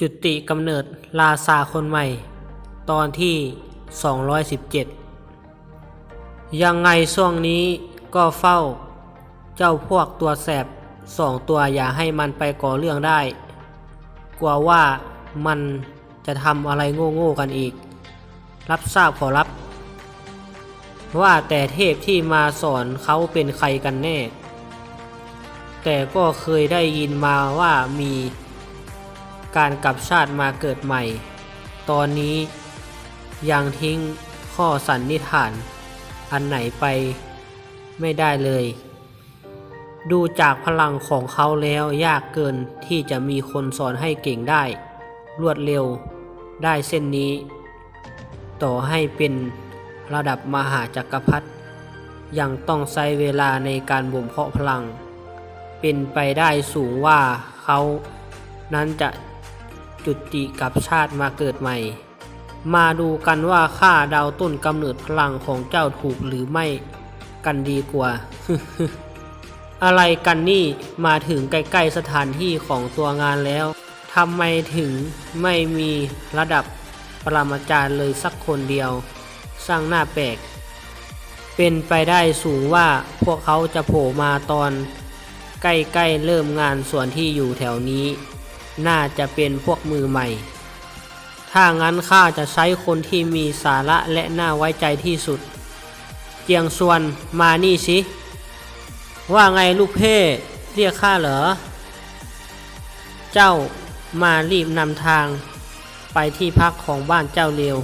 จุติกำเนิดลาซาคนใหม่ ตอนที่ 217 ยังไงช่วงนี้ก็เฝ้า เจ้าพวกตัวแสบสองตัวอย่าให้มันไปก่อเรื่องได้ กลัวว่ามันจะทำอะไรโง่ๆกันอีก รับทราบขอรับ ว่าแต่เทพที่มาสอนเขาเป็นใครกันแน่ แต่ก็เคยได้ยินมาว่ามี การกลับชาติมาเกิดใหม่ ตอนนี้ยังทิ้งข้อสันนิษฐาน อันไหนไปไม่ได้เลย ดูจากพลังของเขาแล้วยากเกินที่จะมีคนสอนให้เก่งได้ รวดเร็วได้เส้นนี้ ต่อให้เป็นระดับมหาจักรพรรดิยังต้องใช้เวลาในการบ่มเพาะพลัง เป็นไปได้สูงว่าเขานั้นจะ จุติกับชาติมาเกิดใหม่ มาดูกันว่าข้าดาวต้นกำเนิดพลังของเจ้าถูกหรือไม่กันดีกว่า อะไรกันนี่มาถึงใกล้ๆสถานที่ของตัวงานแล้วทำไมถึงไม่มีระดับปรมาจารย์เลยสักคนเดียว สร้างหน้าแปลก เป็นไปได้สูงว่าพวกเขาจะโผล่มาตอน ใกล้ๆเริ่มงานส่วนที่อยู่แถวนี้ น่าจะเป็นพวกมือใหม่ ถ้างั้นข้าจะใช้คนที่มีสาระและน่าไว้ใจที่สุด เจียงซวนมานี่สิ ว่าไงลูกเพ่เรียกข้าเหรอ เจ้ามารีบนำทางไปที่พักของบ้านเจ้าเร็ว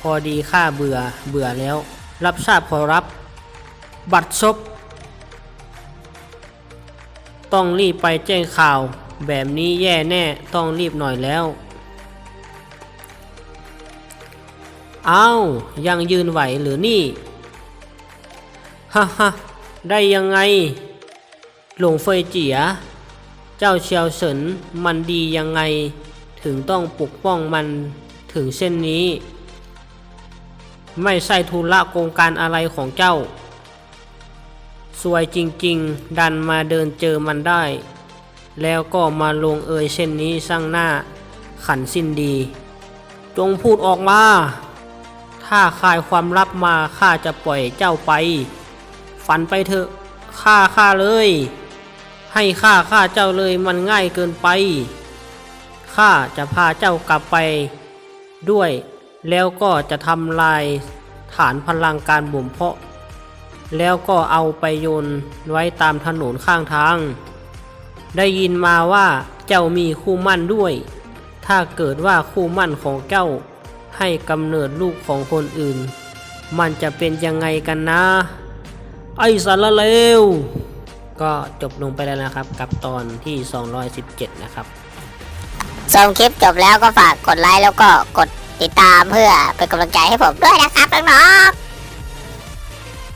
พอดีข้าเบื่อเบื่อแล้ว รับทราบขอรับ บัตรซบต้องรีบไปแจ้งข่าว แบบนี้แย่แน่ต้องรีบหน่อยแล้ว เอา้า ยังยืนไหวหรือนี่ ฮ่าฮ่าได้ยังไง หลงเฟยเจีย เจ้าเชียวเฉินมันดียังไง ถึงต้องปกป้องมันถึงเส้นนี้ ไม่ใช่ธุระโกงการอะไรของเจ้า สวยจริง ๆ ดันมาเดินเจอมันได้ แล้วก็มาลงเอยเช่นนี้สร้างหน้าขันสิ้นดี จงพูดออกมา ถ้าคายความลับมาข้าจะปล่อยเจ้าไป ฝันไปเถอะฆ่าข้าเลย ให้ข้าฆ่าเจ้าเลยมันง่ายเกินไปข้าจะพาเจ้ากลับไป ด้วย แล้วก็จะทำลายฐานพลังการบ่มเพาะ แล้วก็เอาไปโยนไว้ตามถนนข้างทาง ได้ยินมาว่าเจ้ามีคู่มั่นด้วย ถ้าเกิดว่าคู่มั่นของเจ้าให้กำเนิดลูกของคนอื่น มันจะเป็นยังไงกันนะ ไอ้สารเลว ก็จบลงไปแล้วนะครับ กับตอนที่ 217 นะครับชมคลิปจบแล้วก็ฝากกดไลค์แล้วก็กดติดตามเพื่อเป็นกำลังใจให้ผมด้วยนะครับน้องๆ